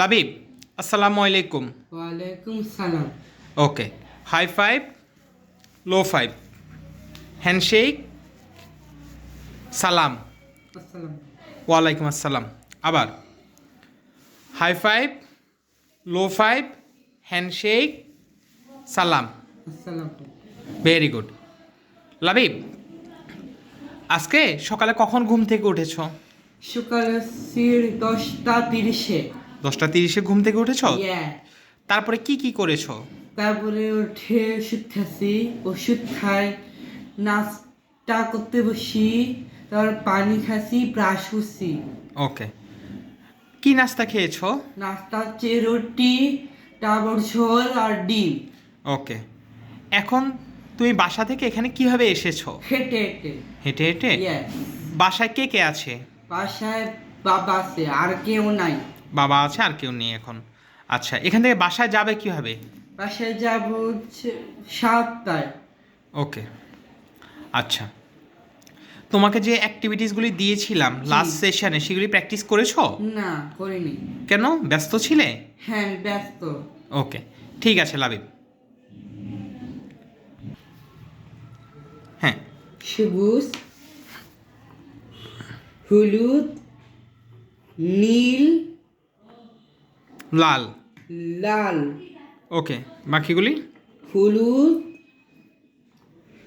লাবিব আসসালামু আলাইকুম। ওয়ালাইকুম সালাম। Okay high five low five. Handshake সালাম। ওয়ালাইকুম আসসালাম। আবার high five low five handshake সালাম। Very good. লাবিব আজকে সকালে কখন ঘুম থেকে উঠেছো? সকালে দশটা তিরিশে। দশটা তিরিশে ঘুম থেকে উঠেছো? তারপরে কি কি করেছ? তারপরে উঠে ওষুধ খাচ্ছি ওষুধ খাই নাস্তা করতে বসি তারপর পানি খাচ্ছি ব্রাশ করছি। ওকে। কি নাস্তা খেয়েছো? নাস্তা হচ্ছে রুটি তারপর ঝোল আর ডিম। ওকে। এখন তুমি বাসা থেকে এখানে কীভাবে এসেছ? হেঁটে হেঁটে। হেঁটে হেঁটে? বাসায় কে কে আছে? বাসায় বাবা আছে আর কেউ নাই। বাবা আছে আর কেউ নেই এখন। আচ্ছা এখান থেকে বাসায় যাবে কীভাবে? বাসায় যাব হচ্ছে সাতটায়। ওকে। আচ্ছা। তোমাকে যে অ্যাক্টিভিটিসগুলি দিয়েছিলাম লাস্ট সেশনে সেগুলি প্র্যাকটিস করেছ? না করিনি। কেন? ব্যস্ত ছিলে? হ্যাঁ ব্যস্ত। ওকে ঠিক আছে লাবিব। হ্যাঁ। সবুজ হলুদ নীল লাল। লাল। ওকে বাকিগুলি? হলুদ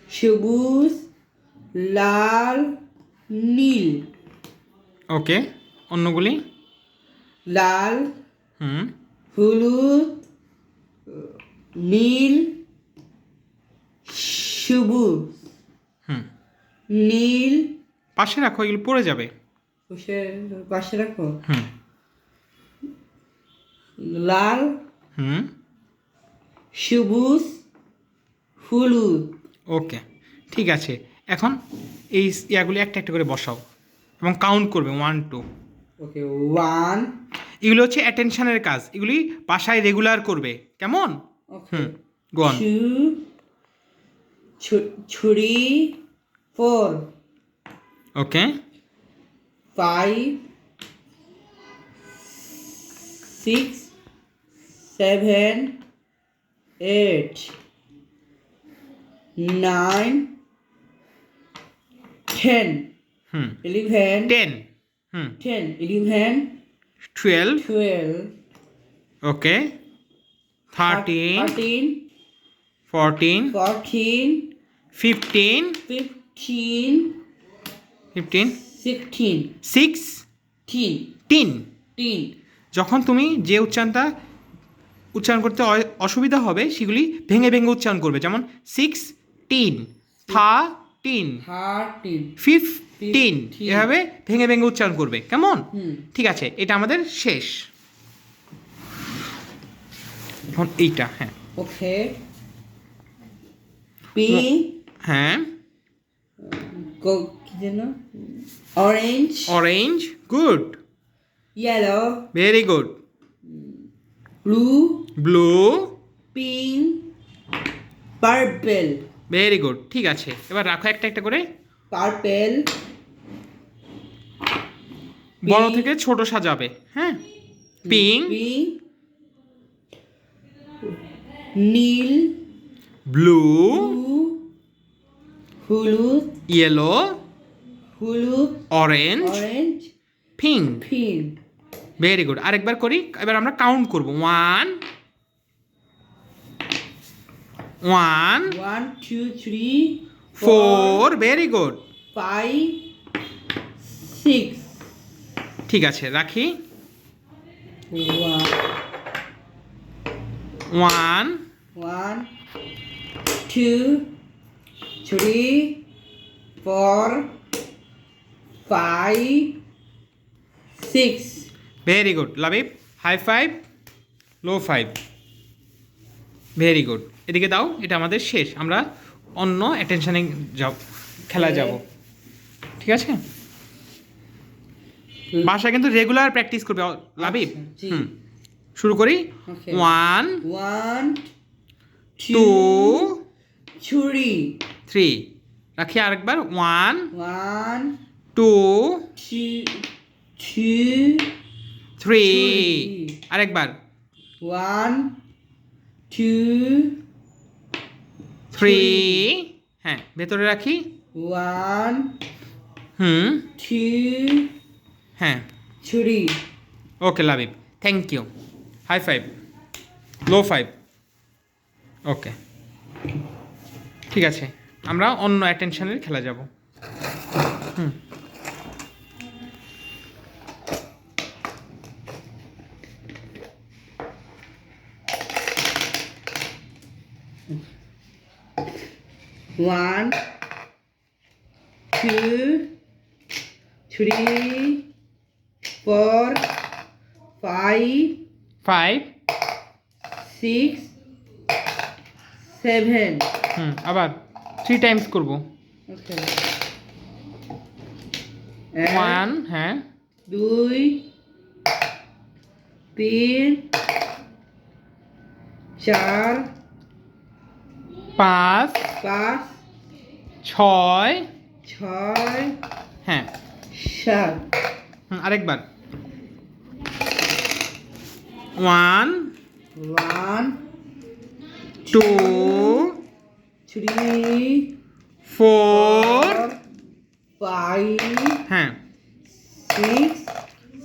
সবুজ লাল নীল। ওকে অন্যগুলি? লাল হুম। হলুদ নীল সবুজ। হুম। নীল। পাশে রাখো এগুলো পড়ে যাবে। পাশে রাখো। হুম। লাল হুম। সবুজ হলুদ। ওকে ঠিক আছে। এখন এই ইয়াগুলি একটা একটা করে বসাও এবং কাউন্ট করবে ওয়ান টু ওকে ওয়ান এগুলো হচ্ছে অ্যাটেনশনের কাজ এগুলি বাসায় রেগুলার করবে কেমন? হুম গন ছুরি four okay. Five six seven eight nine ten eleven ten. Ten eleven twelve. Twelve okay. Thirteen. Thirteen fourteen. Fourteen fifteen. Fifteen fifteen. Sixteen. Sixteen. Teen. Teen. যখন তুমি যে উচ্চারণটা উচ্চারণ করতে অসুবিধা হবে সেগুলি ভেঙে ভেঙে উচ্চারণ করবে। যেমন সিক্স টিন থা টিন ফিফটিন. এভাবে ভেঙে ভেঙে উচ্চারণ করবে। কেমন? ঠিক আছে এটা আমাদের শেষ। এখন এইটা হ্যাঁ। ওকে। পিঙ্ক হ্যাঁ। কি যেন? Orange orange good yellow very good blue blue pink purple very good ঠিক আছে। এবার রাখো একটা একটা করে। পার্পেল বড় থেকে ছোট সাজাবে। হ্যাঁ? পিঙ্ক পিঙ্ক নীল ব্লু ব্লু হলুদ ইয়েলো হলুদ orange orange pink pink very good আরেকবার করি। এবার আমরা কাউন্ট করব। One one one two three four very good five six ঠিক আছে রাখি। One one one two three four five six very good Labib high five low five very good এদিকে দাও এটা আমাদের শেষ। আমরা অন্য অ্যাটেনশনে যাব খেলায় যাব। ঠিক আছে? বাসায় কিন্তু রেগুলার প্র্যাকটিস করবে। লাভিব আচ্ছা। হুম। শুরু করি? Okay. One one two three three রাখি আরেকবার। One one two two three. আরেকবার। ওয়ান টু থ্রি হ্যাঁ ভেতরে রাখি। ওয়ান হুম। টু হ্যাঁ। Three okay Labib thank you high five low five okay ঠিক আছে। আমরা অন্য অ্যাটেনশনের খেলা যাব। হুম। One two three four five five six seven hmm আবার থ্রি টাইমস করব ওকে ওয়ান হ্যাঁ দুই তিন চার পাঁচ পাঁচ ছয়। ছয় হ্যাঁ। সাত। আরেকবার। One. One. Two. Three. Four. Five. হ্যাঁ। সিক্স।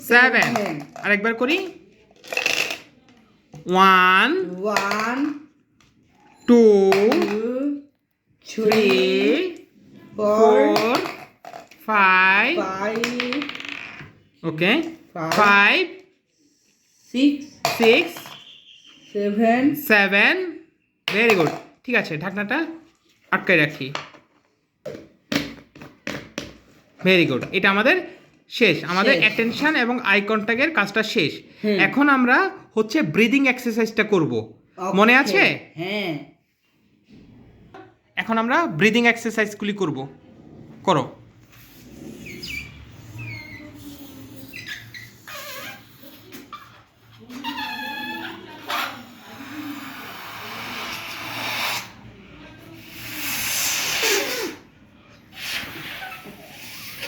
সেভেন। আরেকবার করি। One. One. Two. Four four five five okay Five. Five six six seven seven very good ঠিক আছে ঢাকনাটা আটকায় রাখি। ভেরি গুড এটা আমাদের শেষ আমাদের। অ্যাটেনশন এবং আই কন্ট্যাক্টের কাজটা শেষ। এখন আমরা হচ্ছে ব্রিদিং এক্সারসাইজটা করব। মনে আছে? হ্যাঁ। এখন আমরা ব্রিদিং এক্সারসাইজগুলি করব। করো।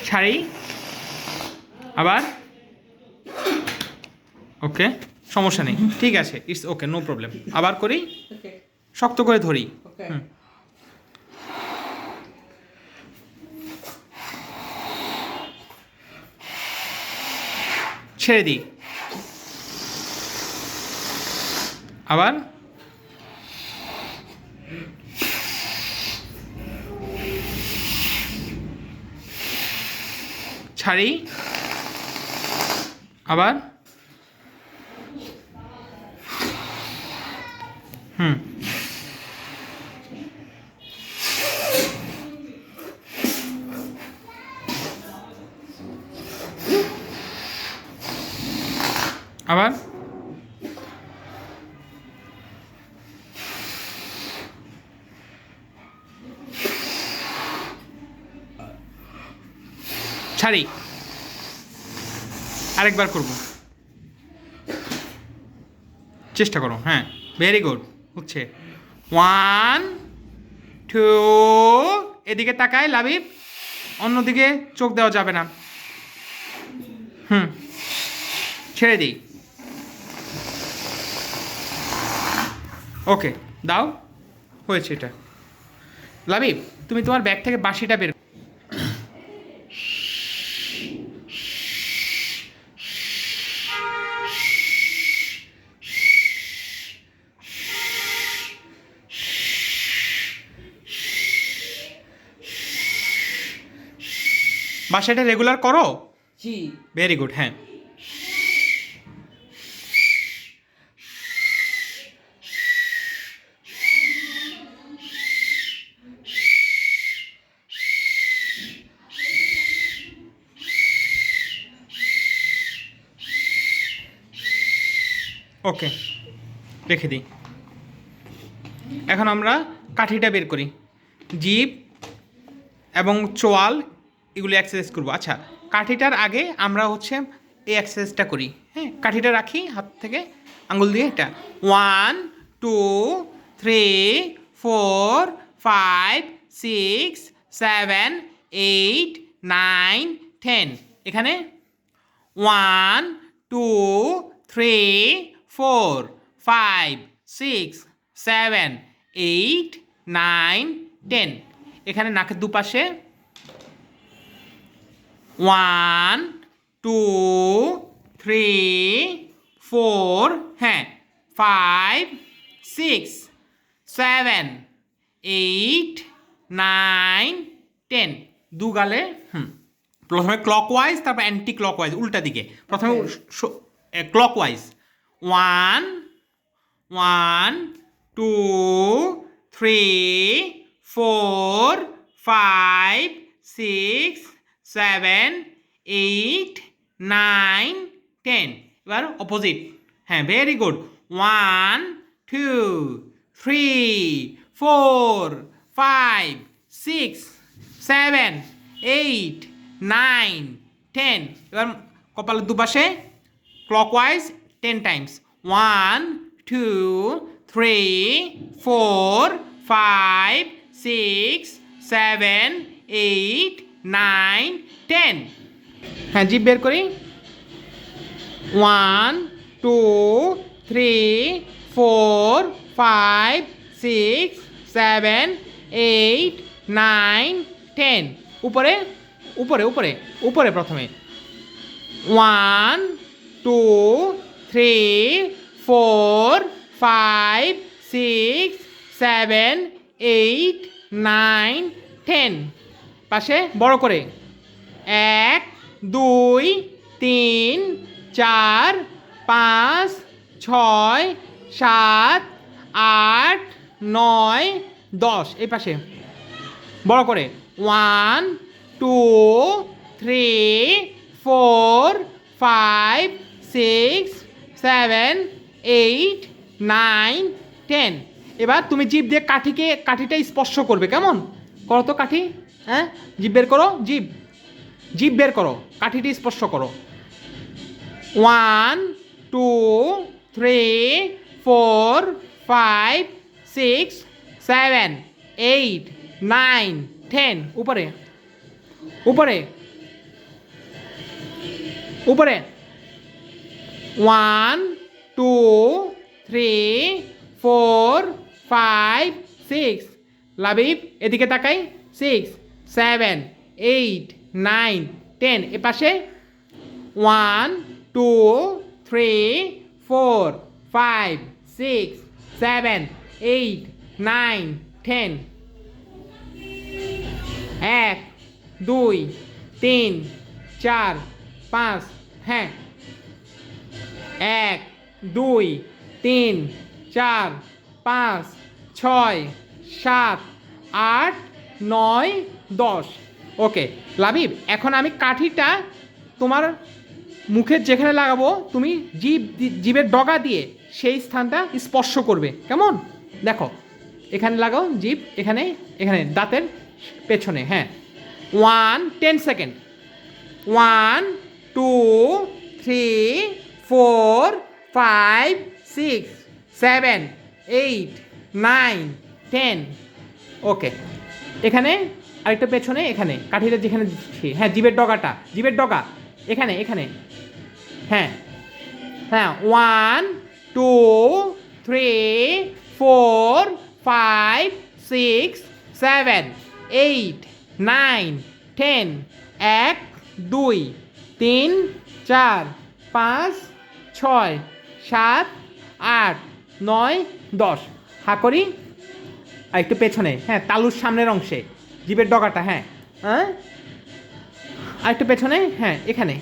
ছাড়ি। আবার। ওকে সমস্যা নেই। ঠিক আছে ইটস ওকে নো প্রবলেম আবার করি। শক্ত করে ধরি। হুম। ছেড়ে দিই। আবার? ছাড়ি। আবার? আবার? ছাড়ি। আরেকবার করব। চেষ্টা করো হ্যাঁ। ভেরি গুড হচ্ছে। ওয়ান টু এদিকে তাকায় লাভিব অন্যদিকে চোখ দেওয়া যাবে না। হুম, ছেড়ে দিই। ওকে দাও। হয়েছে এটা। লাবিব তুমি তোমার ব্যাগ থেকে বাঁশিটা বের বাসাটা রেগুলার করো? জি। ভেরি গুড হ্যাঁ। ওকে, রেখে দিই। এখন আমরা কাঠিটা বের করি। জিপ এবং চোয়াল, এগুলো এক্সারসাইজ করব। আচ্ছা কাঠিটার আগে আমরা হচ্ছে এই এক্সারসাইজটা করি। হ্যাঁ কাঠিটা রাখি হাত থেকে, আঙুল দিয়ে এটা। One two three four five six seven eight nine ten এখানে? One two three four five six seven eight nine ten এখানে নাকের দুপাশে। ওয়ান টু থ্রি ফোর হ্যাঁ five six seven eight nine ten দু গালে হুম। প্রথমে ক্লকওয়াইজ তারপর অ্যান্টি ক্লকওয়াইজ উল্টা দিকে। প্রথমে clockwise one one two three four five six seven eight nine ten এবার অপোজিট হ্যাঁ very good one two three four five six seven eight nine ten এবার কপালের দুপাশে clockwise ten times one two three four five six seven eight nine ten হ্যাঁ জিপ বের করি। One two three four five six seven eight nine ten উপরে উপরে উপরে উপরে প্রথমে। One two three four five six seven eight nine ten পাশে বড় করে। এক, দুই, তিন, চার, পাঁচ, ছয়, সাত, আট, নয়, দশ। এই পাশে। বড় করে। One, two, three, four, five, six seven, eight, nine, ten. এবার তুমি জিভ দিয়ে কাঠিকে, কাঠিটা স্পর্শ করবে, কেমন? করো তো কাঠি হ্যাঁ? জিভ বের করো, জিভ। জিভ বের করো, কাঠিটি স্পর্শ করো। One, two, three, four, five, six, seven, eight, nine, ten. উপরে। উপরে। উপরে। One two three four five six Labib, এদিকে তাকাই। Six seven eight nine ten এ পাশে। One two three four five six seven eight nine ten এক, দুই, তিন, চার, পাঁচ হ্যাঁ। এক, দুই, তিন, চার, পাঁচ, ছয়, সাত, আট, নয়, দশ। ওকে, লাবিব, এখন আমি কাঠিটা তোমার মুখের যেখানে লাগাবো, তুমি জিভ দি- জিভের ডগা দিয়ে সেই স্থানটা স্পর্শ করবে। কেমন? দেখো, এখানে লাগাও জিভ, এখানে এখানে, দাঁতের পেছনে হ্যাঁ। One ten second one two three four five six seven eight nine ten okay এখানে আরেকটা পেছনে, এখানে। কাঠিটা যেখানে দিচ্ছি। হ্যাঁ জিভের ডগাটা। জিভের ডগা। এখানে এখানে। হ্যাঁ। হ্যাঁ one two three four five six seven eight nine ten এক, দুই, তিন, চার, পাঁচ ছয়, সাত, আট, নয়, দশ। হা করি। আর একটু পেছনে। হ্যাঁ তালুর সামনের অংশে। জিভের ডগাটা হ্যাঁ। হ্যাঁ? আর একটু পেছনে। হ্যাঁ এখানে।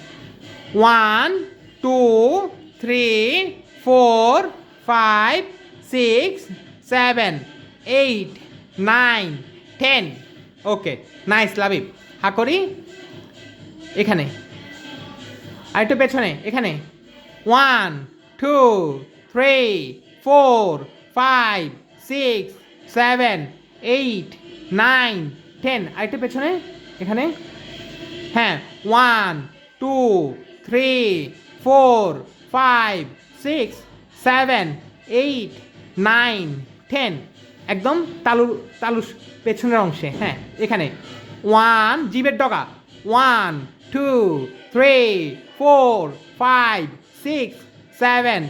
One, two, three, four, five, six, seven, eight, nine, ten. Okay, nice Labib হা করি। এখানে। আর একটু পেছনে। এখানে। One two three four five six seven eight nine ten আর একটু পেছনে, এখানে। হ্যাঁ one two three four five six seven eight nine ten একদম তালুর তালুর পেছনের অংশে হ্যাঁ এখানে। ওয়ান জিবের ডগা। One two three four five six seven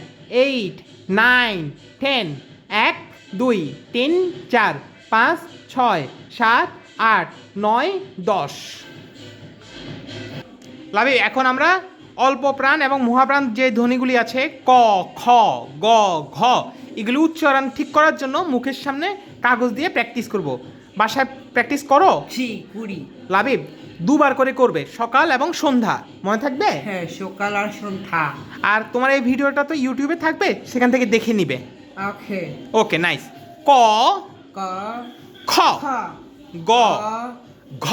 eight nine ten এক দুই তিন চার পাঁচ ছয় সাত আট নয় দশ। লাভি এখন আমরা অল্প প্রাণ এবং মহাপ্রাণ যে ধ্বনিগুলি আছে ক খ গ ঘ এগুলি উচ্চারণ ঠিক করার জন্য মুখের সামনে কাগজ দিয়ে প্র্যাকটিস করব। বাসায় প্র্যাকটিস করো? জি লাবিব দুবার করে করবে সকাল এবং সন্ধ্যা। মনে থাকবে? হ্যাঁ সকাল আর সন্ধ্যা। আর তোমার এই ভিডিওটা তো ইউটিউবে থাকবে সেখান থেকে দেখে নিবে। ওকে। Okay nice. ক ক খ গ ঘ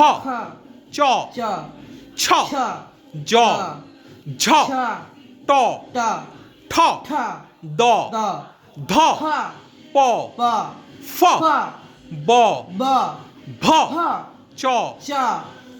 চ চ ছ জ ঝ ট ঠ দ ধ প ফ ব ব ভ চ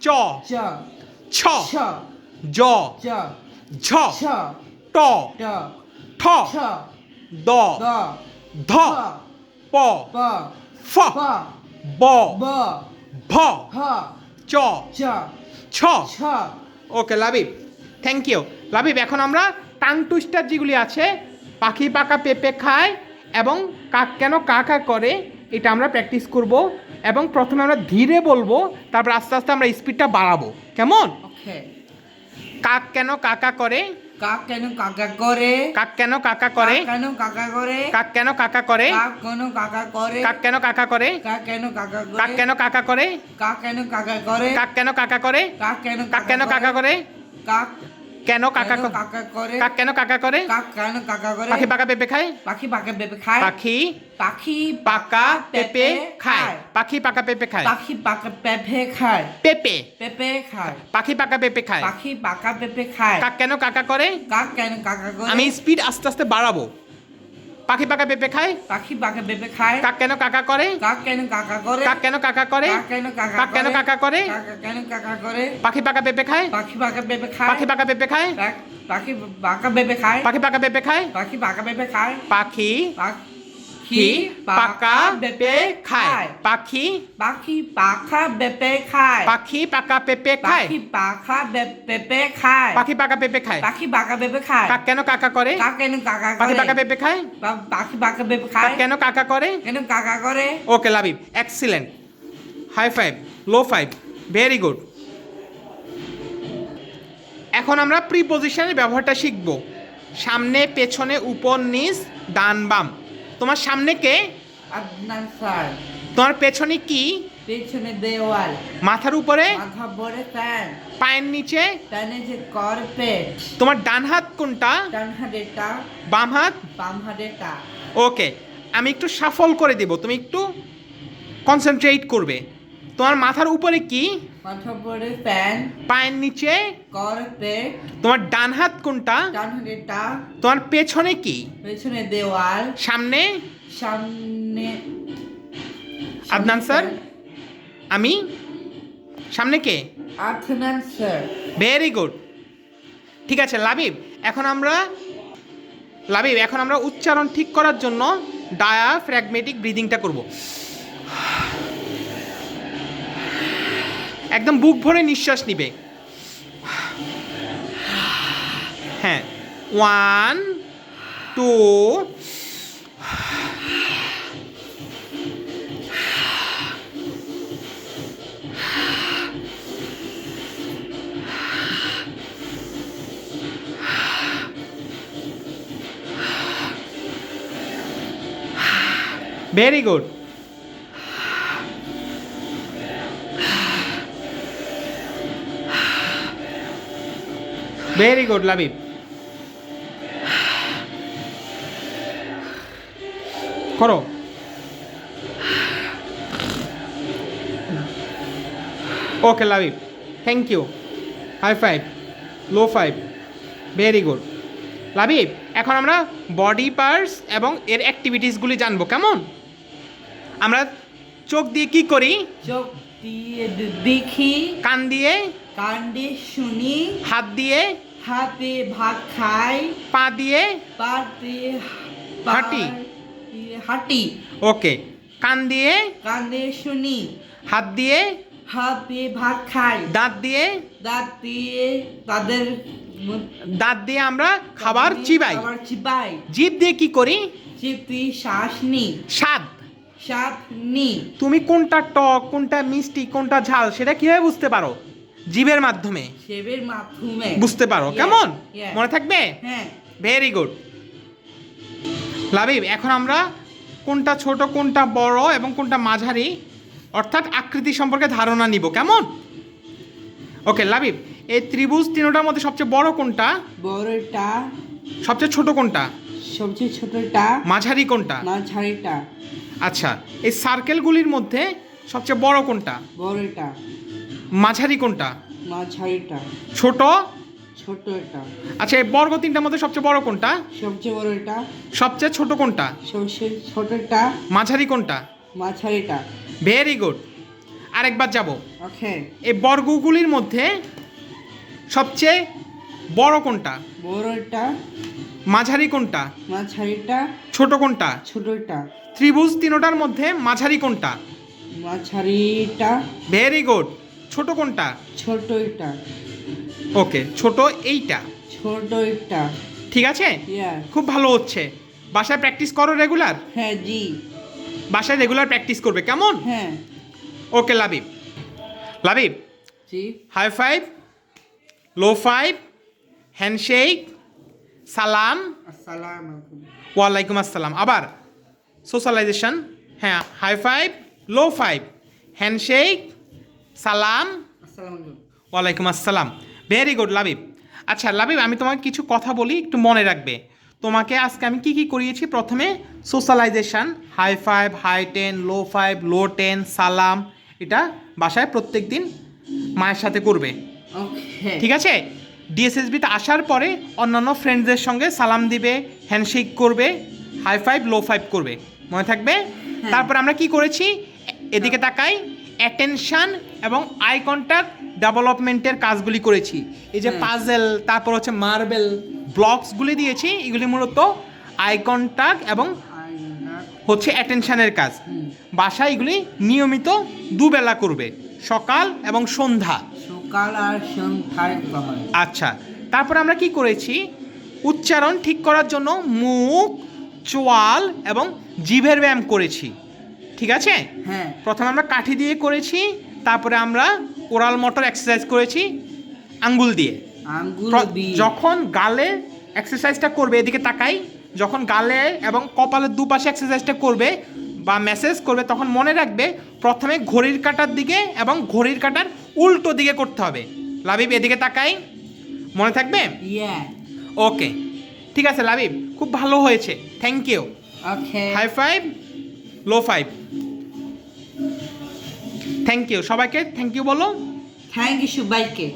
চ। চ। ছ। ছ। জ। ঝ। ছ। ট। ঠ। ছ। দ। দ। ধ। প। ফ। ব। ভ। চ। ছ। ছ। Okay Labib. Thank you Labib এখন আমরা টাং টুইস্টার যেগুলি আছে পাখি পাকা পেঁপে খায় এবং কাক কেন কাকা করে এটা আমরা প্র্যাকটিস করব। এবং প্রথমে আমরা ধীরে বলব তারপর আস্তে আস্তে আমরা স্পিডটা বাড়াবো কেমন কাক কেন কাকা করে কাক কেন কাকা করে কাক কেন কাকা করে কাক কেন কাকা করে কাক কেন কাকা করে কাক কেন কাকা করে কাক কেন কাকা করে কাক কেন কাকা করে কাক কেন কাকা করে কাক কেন কাকা করে কাক কেন কাকা করে কাক কেন কাক কেন কাকা করে কাক কেন কাকা কাকা করে? কেন কাকা করে? কেন কাকা করে? পাখি পাকা পেঁপে খায়? পাখি পাকা পেঁপে খায়। পাখি পাখি পাকা পেঁপে খায়। পাখি পাকা পেঁপে খায়। পাখি পাকা পেঁপে খায়। পেঁপে। পেঁপে খায়। পাখি পাকা পেঁপে খায়। পাখি পাকা পেঁপে খায়। কাক কেন কাকা করে? কাক কেন কাকা করে? আমি স্পিড আস্তে আস্তে বাড়াবো। পাখি পাকা পেঁপে খায়? পাখি পাকা পেঁপে খায়। কাক কেন কাকা করে? কাক কেন কাকা করে? কাক কেন কাকা করে? কাক কেন কাকা কাক কেন কাকা করে? কাক কেন কাকা করে? পাখি পাকা পেঁপে খায়? পাখি পাকা পেঁপে খায়। পাখি পাকা পেঁপে খায়? পাখি পাকা পেঁপে খায়। পাখি পাকা পেঁপে খায়? পাখি পাকা পেঁপে খায়। পাখি পাখি পাকা পেঁপে খায়। পাখি পাখি পাখা পেঁপে খায়। পাখি পাকা পেঁপে খায়। পাখি পাখা পেঁপে খায়। পাখি পাকা পেঁপে খায়। পাখি পাকা পেঁপে খায়। কাক কেন কাকা করে? কাক কেন কাকা করে? পাখি পাকা পেঁপে খায়? পাখি পাকা পেঁপে খায়। কেন কাকা করে? কেন কাকা করে? Okay Labib excellent high five low five very good এখন আমরা প্রিপোজিশনের ব্যবহারটা শিখব। সামনে পেছনে উপর নিচ ডান বাম। তোমার সামনে কে? আদনান স্যার। তোমার পেছনে কি? পেছনে দেওয়াল। মাথার উপরে? মাথা বড় প্যান পায়ের নিচে? প্যানে যে কার্পেট। তোমার ডান হাত কোনটা? ডান হাতেরটা। বাম হাত? বাম হাতেরটা। ওকে আমি একটু সাফল করে দেব। তুমি একটু কনসেন্ট্রেট করবে। তোমার মাথার উপরে কি? মাথা বড় ফ্যান পায়ের নিচে? কার্পেট তোমার ডান হাত কোনটা? ডান হাতেটা তোমার পেছনে কি? পেছনে দেওয়াল। সামনে? সামনে। আদনান স্যার? আমি? সামনে কে? আদনান স্যার। Very good. ঠিক আছে লাবিব এখন আমরা লাবিব এখন আমরা উচ্চারণ ঠিক করার জন্য ডায়াফ্র্যাগমেটিক ব্রিদিংটা করব। একদম বুক ভরে নিঃশ্বাস নিবে। হ্যাঁ one two very good very good Labib করো okay Labib thank you high five low five very good Labib এখন আমরা বডি পার্টস এবং এর অ্যাক্টিভিটিসগুলি জানব কেমন? আমরা চোখ দিয়ে কি করি? চোখ দিয়ে দেখি। কান দিয়ে কান দিয়ে শুনি। হাত দিয়ে হাতে ভাত খাই। পা দিয়ে? পাতে হাঁটি। হাঁটি। ওকে। কান দিয়ে? কান দিয়ে শুনি। হাত দিয়ে? হাত দিয়ে ভাত খাই। দাঁত দিয়ে? দাঁত দিয়ে তাদের দাঁত দিয়ে আমরা খাবার চিবাই। খাবার চিবাই। জিভ দিয়ে কি করি? চিপি শ্বাস নি। স্বাদ। শ্বাস নি। তুমি কোনটা টক কোনটা মিষ্টি কোনটা ঝাল সেটা কীভাবে বুঝতে পারো? জিভের মাধ্যমে। সেবের মাধ্যমে। বুঝতে পারো? কেমন? yeah. মনে থাকবে? হ্যাঁ। ভেরি গুড লাবিব এখন আমরা কোনটা ছোট কোনটা বড় এবং কোনটা মাঝারি অর্থাৎ আকৃতি সম্পর্কে ধারণা নিব কেমন? ওকে লাবিব এই ত্রিভুজ তিনটার মধ্যে সবচেয়ে বড় কোনটা? বড়টা। সবচেয়ে ছোট কোনটা? সবচেয়ে ছোটটা। মাঝারি কোনটা? মাঝারিটা। আচ্ছা এই সার্কেলগুলির মধ্যে সবচেয়ে বড় কোনটা? বড়টা। মাঝারি কোনটা? মাঝারিটা। ছোট? ছোটটা আচ্ছা এই বর্গ তিনটার মধ্যে সবচেয়ে বড় কোনটা? সবচেয়ে বড়টা সবচেয়ে ছোট কোনটা? সবচেয়ে ছোটটা মাঝারি কোনটা? মাঝারিটা। Very good. আরেকবার যাব। ওকে। এই বর্গগুলির মধ্যে সবচেয়ে বড় কোনটা? বড়টা মাঝারি কোনটা? মাঝারিটা। ছোট কোনটা? ছোটটা ত্রিভুজ তিনটার মধ্যে মাঝারি কোনটা? মাঝারিটা। Very good. ছোট কোনটা? ছোটটা ওকে ছোট এইটা। ছোটটা ঠিক আছে? খুব ভালো হচ্ছে। বাসায় প্র্যাকটিস করো রেগুলার হ্যাঁ জি। বাসায় রেগুলার প্র্যাকটিস করবে কেমন? হ্যাঁ। Okay Labib. Labib ji. High five low five handshake সালাম। আসসালামু আলাইকুম। ওয়ালাইকুম আসসালাম। আবার সোশ্যালাইজেশন হ্যাঁ high five low five handshake সালাম। ওয়ালাইকুম আসসালাম। Very good Labib. আচ্ছা লাবিব আমি তোমাকে কিছু কথা বলি একটু মনে রাখবে। তোমাকে আজকে আমি কি কি করিয়েছি? প্রথমে socialization high five high ten low five low ten সালাম। এটা বাসায় প্রত্যেক দিন মায়ের সাথে করবে। ঠিক আছে? ডিএসএসবিতে আসার পরে অন্যান্য ফ্রেন্ডসদের সঙ্গে সালাম দিবে হ্যান্ডশেক করবে হাই ফাইভ লো ফাইভ করবে। মনে থাকবে? তারপর আমরা কি করেছি? এদিকে তাকাই। অ্যাটেনশন এবং আই কন্ট্যাক্ট ডেভেলপমেন্টের কাজগুলি করেছি। এই যে। পাজেল তারপর হচ্ছে মার্বেল ব্লকসগুলি দিয়েছি এগুলি মূলত আই কন্ট্যাক্ট এবং হচ্ছে অ্যাটেনশানের কাজ। বাসায় এগুলি নিয়মিত দুবেলা করবে সকাল এবং সন্ধ্যা। সকাল আর সন্ধ্যায় আচ্ছা তারপর আমরা কি করেছি? উচ্চারণ ঠিক করার জন্য মুখ চোয়াল এবং জিভের ব্যায়াম করেছি। ঠিক আছে? হ্যাঁ। প্রথমে আমরা কাঠি দিয়ে করেছি তারপরে আমরা ওরাল মোটর এক্সারসাইজ করেছি আঙ্গুল দিয়ে। আঙ্গুল দিয়ে। যখন গালে এক্সারসাইজটা করবে এদিকে তাকাই যখন গালে এবং কপালের দুপাশে এক্সারসাইজটা করবে বা মেসেজ করবে তখন মনে রাখবে প্রথমে ঘড়ির কাটার দিকে এবং ঘড়ির কাটার উল্টো দিকে করতে হবে। লাবিব এদিকে তাকাই। মনে থাকবে? ওকে ঠিক আছে লাবিব খুব ভালো হয়েছে। Thank you okay high five low five thank you সবাইকে থ্যাংক ইউ বলো। থ্যাংক ইউ সবাইকে